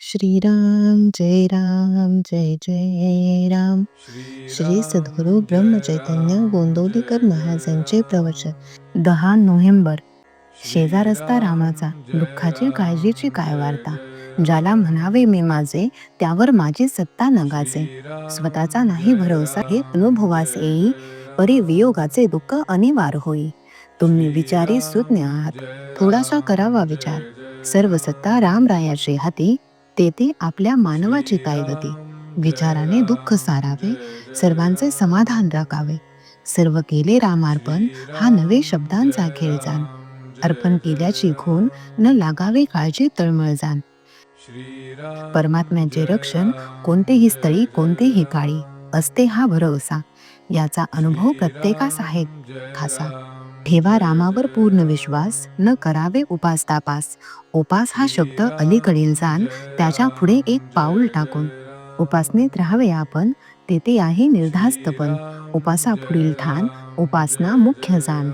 श्रीराम जय राम जय जय राम। श्री सद्गुरु ब्रह्मचैतन्य गोंदवलीकर महाराजांचे प्रवचन दहा नोव्हेंबर शेजार असता रामाचा दुःखाची काळजीची काय वार्ता? ज्याला म्हणावे मी माझे त्यावर माझी सत्ता नगाचे. स्वतःचा नाही भरोसा हे अनुभवास येई परी वियोगाचे दुःख अनिवार्य होई. तुम्ही विचारी सुज्ञ आहात. थोडासा करावा विचार. सर्व सत्ता रामरायाचे हाती. तेथे आपल्या मानवाची काय गती विचाराने दुःख सारावे सर्वांचे समाधान राखावे. सर्व केले रामार्पण हा नवे शब्दांचा खेळ जाण. अर्पण केल्याची खून न लागावे काळजी तळमळ जाण. परमात्म्याचे रक्षण कोणतेही स्थळी कोणतेही काळी असते हा भरोसा. याचा अनुभव प्रत्येकास आहे खासा. ठेवा रामावर पूर्ण विश्वास न करावे उपास तापास. उपास हा शब्द अलीकडील जाण त्याच्या पुढे एक पाऊल टाकून. उपासनेत राहावे आपण तेथे आहे निर्धास्तपण उपासा पुढील ठाण उपासना मुख्य जाण.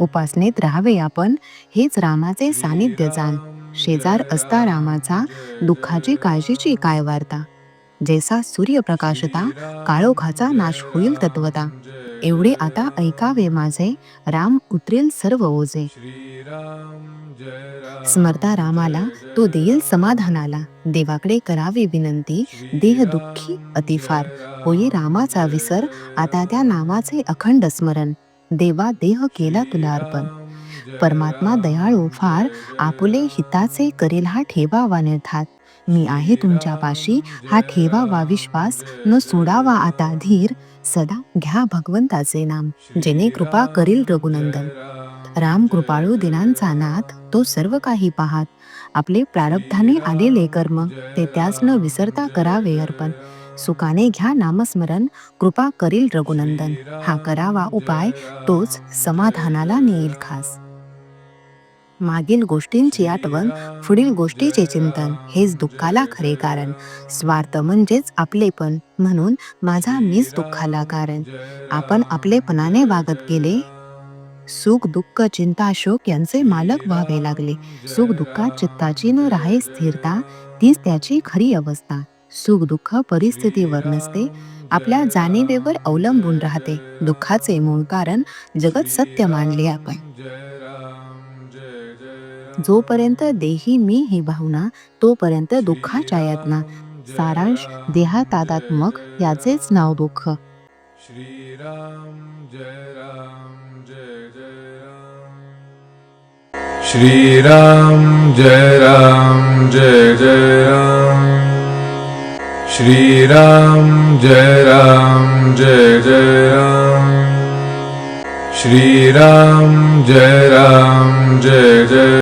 उपासनेत राहावे आपण हेच रामाचे सानिध्य जाण. शेजार असता रामाचा दुःखाची काळजीची काय वार्ता जैसा सूर्यप्रकाशता काळोखाचा नाश होईल तत्वता. एवढे आता ऐकावे माझे. राम उतरेल सर्व ओझे. स्मरता रामाला तो देईल समाधानाला. देवाकडे करावे विनंती. देह दुःखी अतिफार. होई रामाचा विसर आता त्या नावाचे अखंड स्मरण. देवा देह केला तुला अर्पण. परमात्मा दयाळू फार आपुले हिताचे करेल हा ठेवावा निर्धात मी आहे तुमच्या पाशी हा ठेवावा विश्वास न सोडावा आता धीर. सदा घ्या भगवंताचे नाम जेणे कृपा करील रघुनंदन. राम कृपाळू दिनांचा नाथ तो सर्व काही पाहात. आपले प्रारब्धाने आलेले कर्म ते त्यास न विसरता करावे अर्पण. सुखाने घ्या नामस्मरण कृपा करील रघुनंदन. हा करावा उपाय तोच समाधानाला नेईल खास. मागील गोष्टींची आठवण पुढील गोष्टीचे चिंतन हेच दुःखाला खरे कारण. स्वार्थ म्हणजेच आपलेपण म्हणून माझा मीच दुःखाला कारण. आपण आपलेपणाने वागत गेले. सुख दुःख चिंता शोक यांचे मालक व्हावे लागले. सुख दुःखात चित्ताची न राहे स्थिरता तीच त्याची खरी अवस्था. सुख दुःख परिस्थितीवर नसते. आपल्या जाणीवेवर अवलंबून राहते. दुःखाचे मूळ कारण जगत सत्य मानले आपण. जोपर्यंत देही मी ही भावना तोपर्यंत दुःखाच्या यातना सारांश देहातादात्मक याचेच नाव दुःख. श्रीराम जय राम जय जय राम श्रीराम जय राम जय जय राम. श्रीराम जय राम जय जय राम. श्रीराम जय राम जय जय